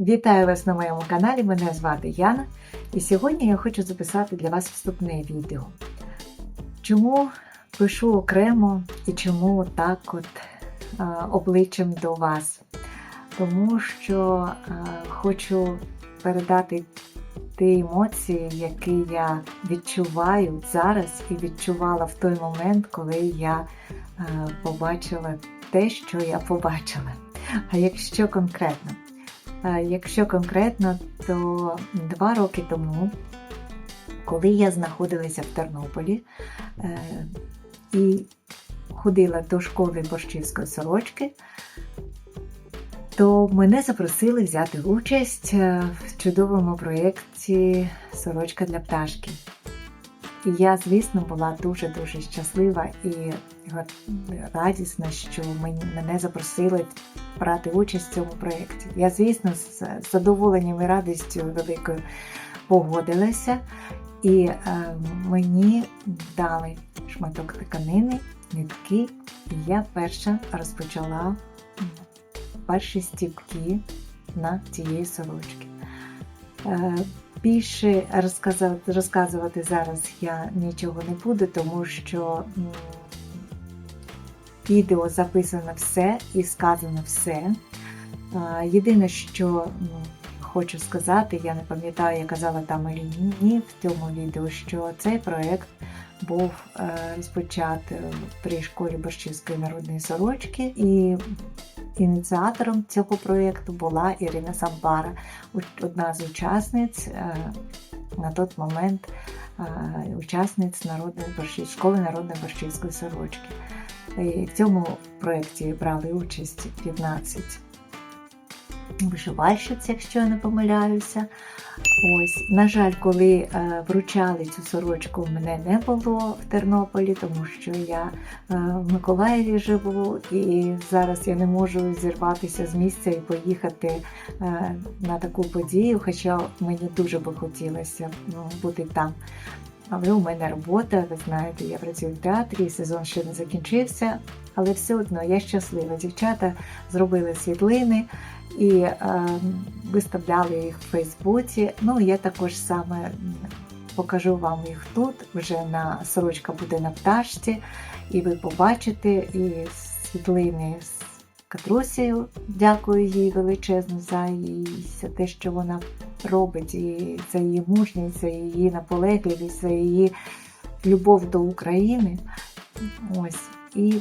Вітаю вас на моєму каналі. Мене звати Яна, і сьогодні я хочу записати для вас вступне відео. Чому пишу окремо і чому так от а, обличчям до вас? Тому що а, хочу передати ті емоції, які я відчуваю зараз і відчувала в той момент, коли я а, побачила те, що я побачила. А якщо конкретно? Якщо конкретно, то два роки тому, коли я знаходилася в Тернополі е, і ходила до школи борщівської сорочки, то мене запросили взяти участь е, в чудовому проєкті Сорочка для пташки. Я, звісно, була дуже-дуже щаслива і радісна, що мен- мене запросили брати участь в цьому проєкті. Я, звісно, з задоволенням і радістю великою погодилася, і е, мені дали шматок тканини, нитки, і я перша розпочала перші стіпки на тієї сорочки. Е, Більше розказувати, розказувати зараз я нічого не буду, тому що відео записано все і сказано все. Єдине, що хочу сказати, я не пам'ятаю, я казала там і ні в цьому відео, що цей проєкт був е, розпочатий при школі Борщівської народної сорочки, і ініціатором цього проєкту була Ірина Самбара, одна з учасниць е, на той момент е, учасниць народної борщі, школи народної борщівської сорочки. І в цьому проєкті брали участь 15 вишивальщиць, якщо я не помиляюся. Ось, на жаль, коли е, вручали цю сорочку, мене не було в Тернополі, тому що я е, в Миколаєві живу, і зараз я не можу зірватися з місця і поїхати е, на таку подію, хоча мені дуже би хотілося ну, бути там. Але у мене робота, ви знаєте, я працюю в театрі, сезон ще не закінчився, але все одно я щаслива. Дівчата зробили світлини і е, виставляли їх в Фейсбуці. Ну, я також саме покажу вам їх тут. Вже на сорочка буде на пташці, і ви побачите і світлини з Катрусею. Дякую їй величезно за її за те, що вона робить, і за її мужність, за її наполегливість, за її любов до України. Ось. І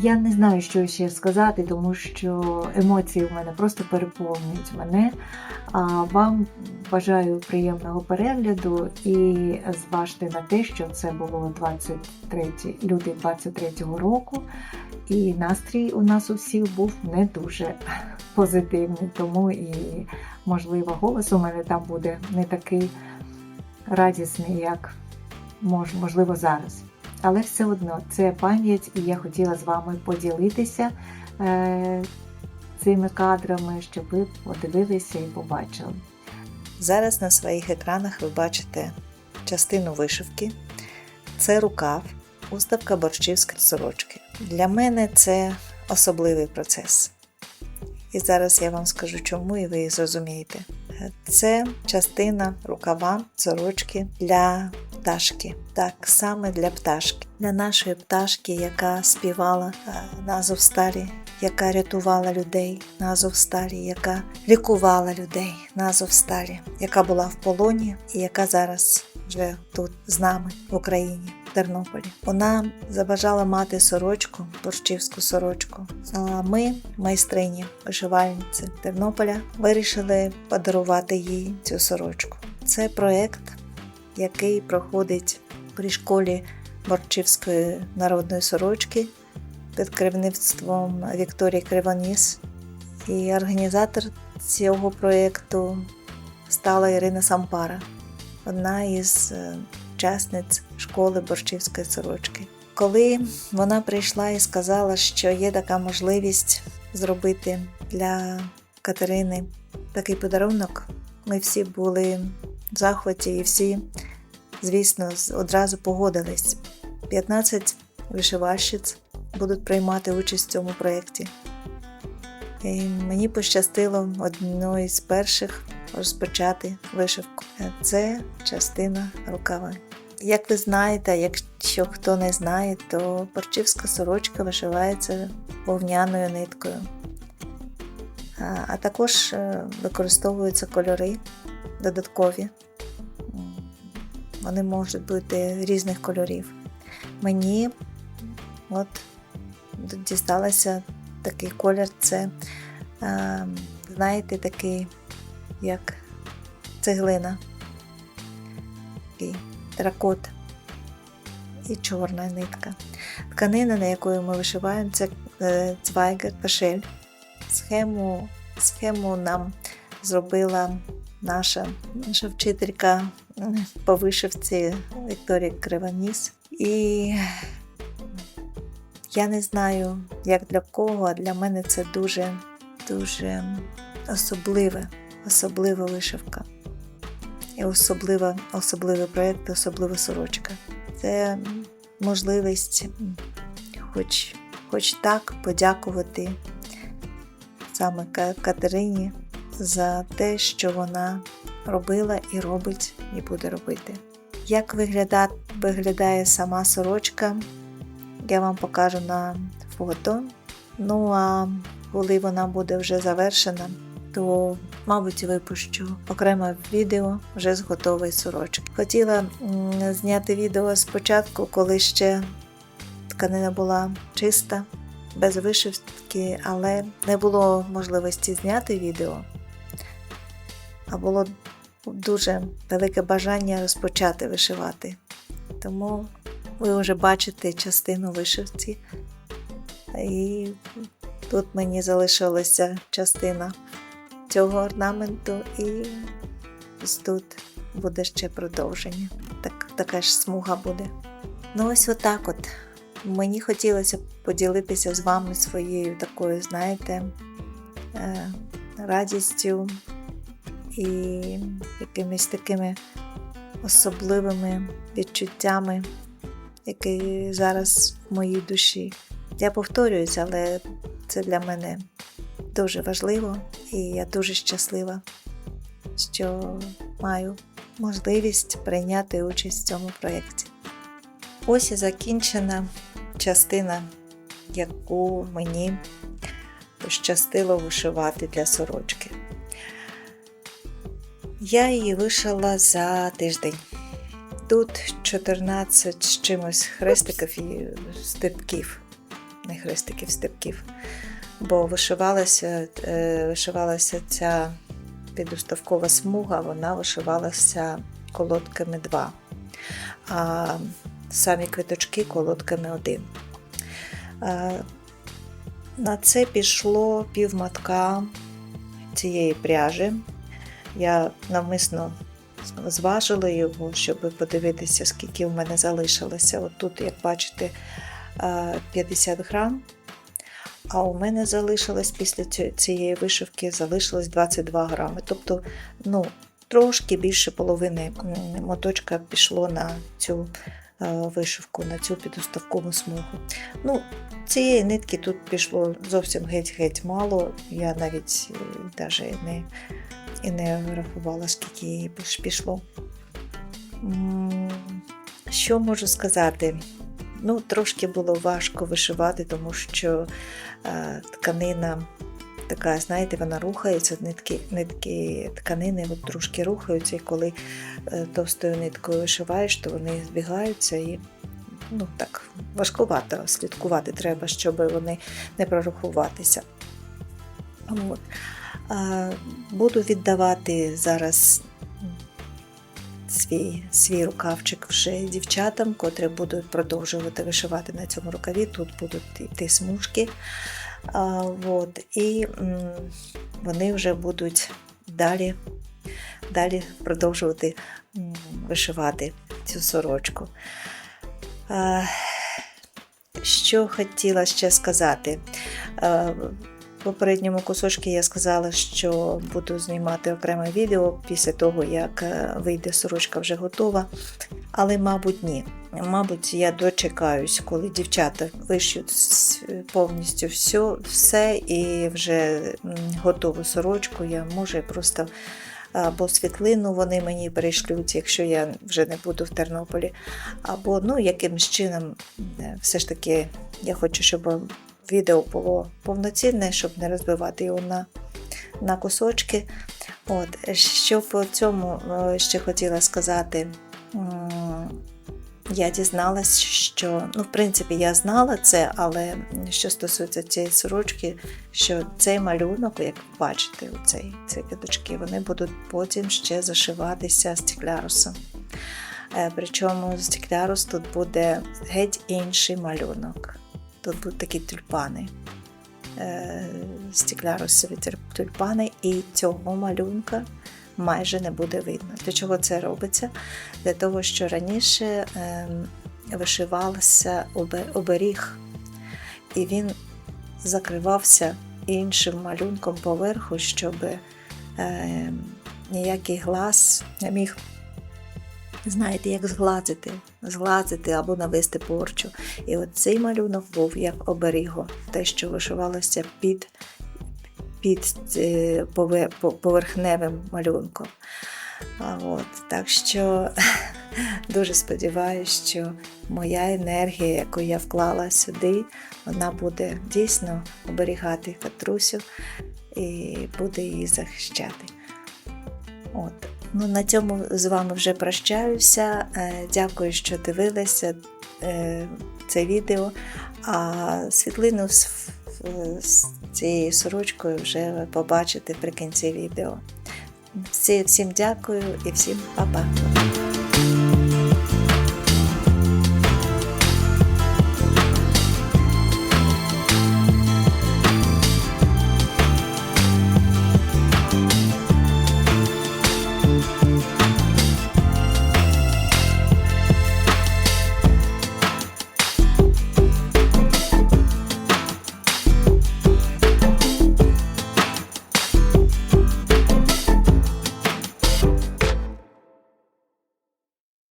я не знаю, що ще сказати, тому що емоції в мене просто переповнюють мене. А вам бажаю приємного перегляду і зважте на те, що це було 23 лютий 23-го року, і настрій у нас у всіх був не дуже позитивний, тому і можливо голос у мене там буде не такий радісний, як можливо зараз. Але все одно це пам'ять, і я хотіла з вами поділитися е, цими кадрами, щоб ви подивилися і побачили. Зараз на своїх екранах ви бачите частину вишивки. Це рукав, уставка борщівської сорочки. Для мене це особливий процес. І зараз я вам скажу чому, і ви зрозумієте. Це частина рукава сорочки для пташки. Так, саме для пташки. Для нашої пташки, яка співала е, на Азовсталі, яка рятувала людей на Азовсталі, яка лікувала людей на Азовсталі, яка була в полоні і яка зараз вже тут з нами в Україні. Тернополі. Вона забажала мати сорочку, борщівську сорочку. А ми, майстрині, вишивальниці Тернополя, вирішили подарувати їй цю сорочку. Це проект, який проходить при школі борчівської народної сорочки під керівництвом Вікторії Кривоніс. І організатор цього проєкту стала Ірина Сампара, одна із е, учасниць школи борщівської сорочки. Коли вона прийшла і сказала, що є така можливість зробити для Катерини такий подарунок, ми всі були захваті і всі, звісно, одразу погодились. 15 вишивальщиць будуть приймати участь в цьому проєкті. І мені пощастило одну із перших розпочати вишивку. Це частина рукава. Як ви знаєте, якщо хто не знає, то борчівська сорочка вишивається вовняною ниткою. А, а також е, використовуються кольори додаткові. Вони можуть бути різних кольорів. Мені от дісталося такий колір, це, е, знаєте, такий, як цеглина, такий теракот і чорна нитка. Тканина, на якою ми вишиваємо, це цвайгер пашель. Схему, схему нам зробила наша, наша вчителька по вишивці Вікторія Кривоніс. І я не знаю, як для кого, а для мене це дуже, дуже особливе, особлива вишивка. І особлива, особливий проєкт, особлива сорочка. Це можливість хоч, хоч так подякувати саме Катерині за те, що вона робила і робить, і буде робити. Як вигляда, виглядає сама сорочка, я вам покажу на фото. Ну а коли вона буде вже завершена, то, мабуть, випущу окреме відео вже з готової сорочки. Хотіла зняти відео спочатку, коли ще тканина була чиста, без вишивки, але не було можливості зняти відео, а було дуже велике бажання розпочати вишивати. Тому ви вже бачите частину вишивці. І тут мені залишилася частина цього орнаменту, і ось тут буде ще продовження. Так, така ж смуга буде. Ну, ось отак от. Мені хотілося поділитися з вами своєю такою, знаєте, е, радістю і якимись такими особливими відчуттями, які зараз в моїй душі. Я повторююся, але це для мене дуже важливо, і я дуже щаслива, що маю можливість прийняти участь в цьому проєкті. Ось і закінчена частина, яку мені пощастило вишивати для сорочки. Я її вишила за тиждень. Тут 14 з чимось хрестиків і степків, не хрестиків, степків. Бо вишивалася, е, вишивалася ця підуставкова смуга, вона вишивалася колодками 2, а самі квиточки колодками 1. Е, На це пішло півматка цієї пряжі. Я навмисно зважила його, щоб подивитися, скільки в мене залишилося. От тут, як бачите, е, 50 грам. А у мене залишилось після цієї вишивки залишилось 22 грами. Тобто, ну, трошки більше половини моточка пішло на цю е, вишивку, на цю підуставкову смугу. Ну, цієї нитки тут пішло зовсім геть-геть мало. Я навіть навіть не, і не рахувала, скільки її пішло. Що можу сказати? Ну, трошки було важко вишивати, тому що е, тканина така, знаєте, вона рухається, нитки, нитки тканини от трошки рухаються, і коли е, товстою ниткою вишиваєш, то вони збігаються і ну, так, важкувато слідкувати треба, щоб вони не прорахуватися. От. Буду віддавати зараз свій, свій рукавчик вже дівчатам, котрі будуть продовжувати вишивати на цьому рукаві. Тут будуть йти смужки. От, і вони вже будуть далі, далі продовжувати вишивати цю сорочку. Що хотіла ще сказати? Попередньому кусочку я сказала, що буду знімати окреме відео після того, як е, вийде сорочка вже готова. Але, мабуть, ні. Мабуть, я дочекаюсь, коли дівчата вишьють с- повністю все, все і вже готову сорочку. Я може просто або світлину вони мені перейшлють, якщо я вже не буду в Тернополі, або ну, якимось чином, е, все ж таки, я хочу, щоб відео було повноцінне, щоб не розбивати його на, на кусочки. От, що по цьому е, ще хотіла сказати. Я дізналась, що ну, в принципі, я знала це, але що стосується цієї сорочки, що цей малюнок, як бачите, цей, ці квіточки, вони будуть потім ще зашиватися стеклярусом. Е, Причому стеклярус тут буде геть інший малюнок. Тут такі тюльпани. Е, Стеклярусові тюль- тюльпани, і цього малюнка майже не буде видно. Для чого це робиться? Для того, що раніше ем, вишивався оберіг, і він закривався іншим малюнком поверху, щоб ем, ніякий глаз не міг, знаєте, як згладити, згладити або навести порчу. І от цей малюнок був як оберіго, те, що вишивалося під, під е, пове- поверхневим малюнком. От, так що дуже сподіваюся, що моя енергія, яку я вклала сюди, вона буде дійсно оберігати Катрусю і буде її захищати. От. Ну, на цьому з вами вже прощаюся. Е, Дякую, що дивилися е, це відео. А світлину з, з цією сорочкою вже ви побачите при кінці відео. Всі- Всім дякую і всім па-па.